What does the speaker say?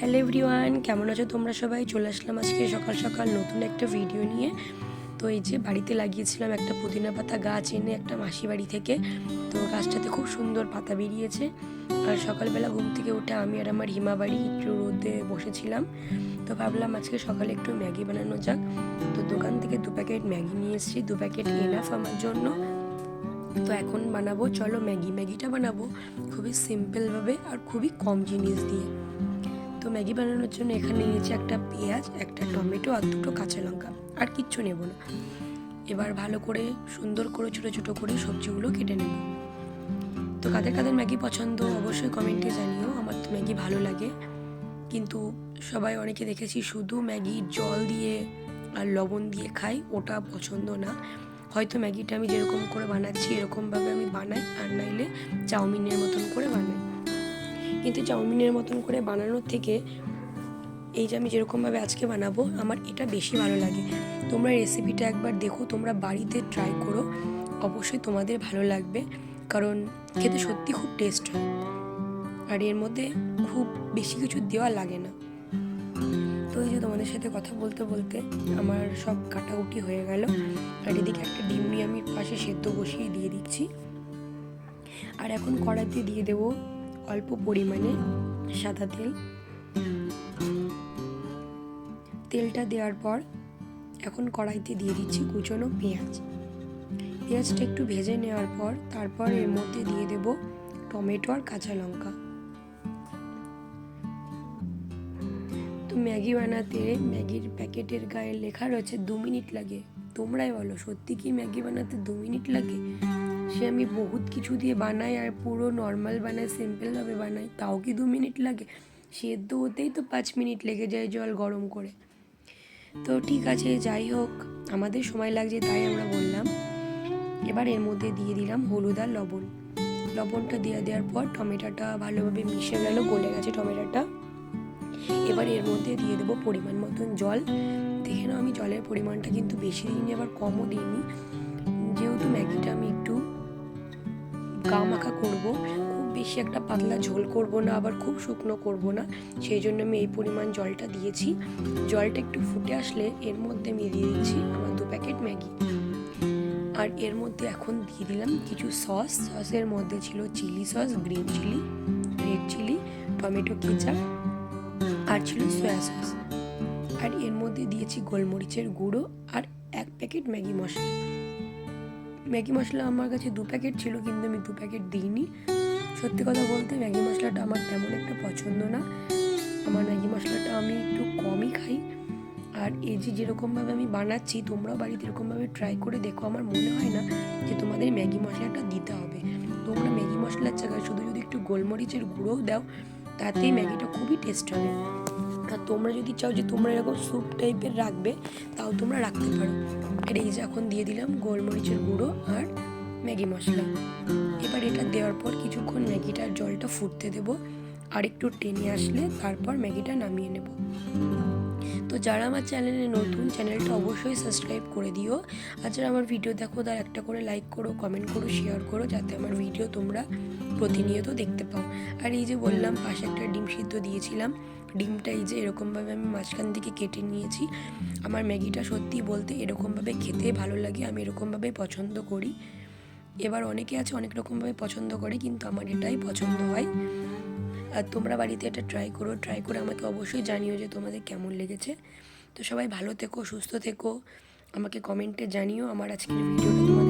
Hello everyone, কেমন আছো তোমরা সবাই? চলে আসলাম আজকে সকাল সকাল নতুন একটা ভিডিও নিয়ে। তো এই যে বাড়িতে লাগিয়েছিলাম একটা পুদিনা পাতা গাছ এনে একটা মাসি বাড়ি থেকে। তো গাছটাতে খুব সুন্দর পাতা বেরিয়েছে। আর সকালবেলা ঘুম থেকে উঠে আমি আর আমার হিমা বাড়ি একটু রোদে বসেছিলাম। তো ভাবলাম আজকে সকালে একটু ম্যাগি বানানো যাক। তো দোকান থেকে দু প্যাকেট ম্যাগি নিয়ে এসেছি। দু প্যাকেট এনাফ আমার জন্য। তো এখন বানাবো। চলো ম্যাগি, ম্যাগিটা বানাবো। খুবই সিম্পলভাবে আর খুবই কম জিনিস দিয়ে। তো ম্যাগি বানানোর জন্য এখানে নিয়েছি একটা পেঁয়াজ, একটা টমেটো আর দুটো কাঁচা লঙ্কা। আর কিচ্ছু নেব না। এবার ভালো করে সুন্দর করে ছোটো ছোটো করে সবজিগুলো কেটে নেব। তো কাদের কাদের ম্যাগি পছন্দ অবশ্যই কমেন্টে জানিও। আমার তো ম্যাগি ভালো লাগে। কিন্তু সবাই অনেকে দেখেছি শুধু ম্যাগি জল দিয়ে আর লবণ দিয়ে খাই ওটা পছন্দ না। হয়তো ম্যাগিটা আমি যেরকম করে বানাচ্ছি, এরকমভাবে আমি বানাই। আর নাইলে চাউমিনের মতন করে বানাই। কিন্তু চাউমিনের মতন করে বানানোর থেকে এই যে আমি যেরকমভাবে আজকে বানাবো, আমার এটা বেশি ভালো লাগে। তোমরা রেসিপিটা একবার দেখো, তোমরা বাড়িতে ট্রাই করো। অবশ্যই তোমাদের ভালো লাগবে, কারণ খেতে সত্যি খুব টেস্ট হয়। আর এর মধ্যে খুব বেশি কিছু দেওয়া লাগে না। তো এই যে তোমাদের সাথে কথা বলতে বলতে আমার সব কাটাকুটি হয়ে গেল। আর এদিকে একটা ডিম নিয়ে আমি পাশে সেদ্ধ বসিয়ে দিয়ে দিচ্ছি। আর এখন কড়াতে দিয়ে দেবো অল্প পরিমাণে সাদা তেল। তেলটা দেওয়ার পর এখন কড়াইতে দিয়ে দিচ্ছি কুচনো পেঁয়াজ। পেঁয়াজটা একটু ভেজে নেওয়ার পর তারপর এর মধ্যে দিয়ে দেব টমেটো আর কাঁচা লঙ্কা। তো ম্যাগি বানাতে ম্যাগির প্যাকেটের গায়ে লেখা রয়েছে, দু মিনিট লাগে। তোমরাই বলো, সত্যি কি ম্যাগি বানাতে দু মিনিট লাগে? সে আমি বহুত কিছু দিয়ে বানাই আর পুরো নর্মাল বানাই সিম্পলভাবে বানাই। তাও কি দু মিনিট লাগে? সেদ্ধ হতেই তো পাঁচ মিনিট লেগে যায় জল গরম করে। তো ঠিক আছে, যাই হোক, আমাদের সময় লাগছে, তাই আমরা বললাম। এবার এর মধ্যে দিয়ে দিলাম হলুদ আর লবণ। লবণটা দিয়ে দেওয়ার পর টমেটোটা ভালোভাবে মিশে গেল, গলে গেছে টমেটোটা। এবার এর মধ্যে দিয়ে দেবো পরিমাণ মতন জল। দেখে নাও আমি জলের পরিমাণটা কিন্তু বেশি দিইনি, আবার কমও দিইনি। যেহেতু ম্যাগিটা আমি গা মাখা করব। খুব বেশি একটা পাতলা ঝোল করব না, আবার খুব শুকনো করব না। সেই জন্য আমি এই পরিমাণ জলটা দিয়েছি। জলটা একটু ফুটে আসলে এর মধ্যে আমি দিয়ে দিচ্ছি আমার দু প্যাকেট ম্যাগি। আর এর মধ্যে এখন দিয়ে দিলাম কিছু সস। সসের মধ্যে ছিল chilli sauce, green chilli, red chilli, tomato ketchup আর ছিল সয়া সস। আর এর মধ্যে দিয়েছি গোলমরিচের গুঁড়ো আর এক packet Maggi masala. Maggi masala আমার কাছে দু প্যাকেট ছিল, কিন্তু আমি দু প্যাকেট দিইনি। সত্যি কথা বলতে, ম্যাগি মশলাটা আমার তেমন একটা পছন্দ না। আমার ম্যাগি মশলাটা আমি একটু কমই খাই। আর এই যে যেরকমভাবে আমি বানাচ্ছি, তোমরাও বাড়িতে এরকমভাবে ট্রাই করে দেখো, আমার মনে হয় না যে তোমাদের ম্যাগি মশলাটা দিতে হবে। তোমরা ম্যাগি মশলার জায়গায় শুধু যদি একটু গোলমরিচের গুঁড়োও দাও, তাতেই ম্যাগিটা খুবই টেস্ট হবে। তোমরা যদি চাও যে তোমরা এরকম স্যুপ টাইপের রাখবে, তাও তোমরা রাখতে পারো। আর এই যে এখন দিয়ে দিলাম গোলমরিচের গুঁড়ো আর ম্যাগি মশলা। এবার এটা দেওয়ার পর কিছুক্ষণ ম্যাগিটার জলটা ফুটতে দেব। আর একটু টেনে আসলে তারপর ম্যাগিটা নামিয়ে নেব। তো যারা আমার চ্যানেলে নতুন, চ্যানেলটা অবশ্যই সাবস্ক্রাইব করে দিও। আর যারা আমার ভিডিও দেখো, তার একটা করে লাইক করো, কমেন্ট করো, শেয়ার করো, যাতে আমার ভিডিও তোমরা প্রতিনিয়ত দেখতে পাও। আর এই যে বললাম, পাশে একটা ডিম সিদ্ধ দিয়েছিলাম। ডিমটা এই যে এরকমভাবে আমি মাঝখান থেকে কেটে নিয়েছি। আমার ম্যাগিটা সত্যি বলতে এরকমভাবে খেতে ভালো লাগে, আমি এরকমভাবে পছন্দ করি। এবার অনেকে আছে অনেক রকমভাবে পছন্দ করে, কিন্তু আমার এটাই পছন্দ হয়। আর তোমরা বাড়িতে এটা ট্রাই করো ট্রাই করে আমাকে অবশ্যই জানিও যে তোমাদের কেমন লেগেছে। তো সবাই ভালো থেকো, সুস্থ থেকো। আমাকে কমেন্টে জানিও, আমার আজকের ভিডিওটা তোমাদের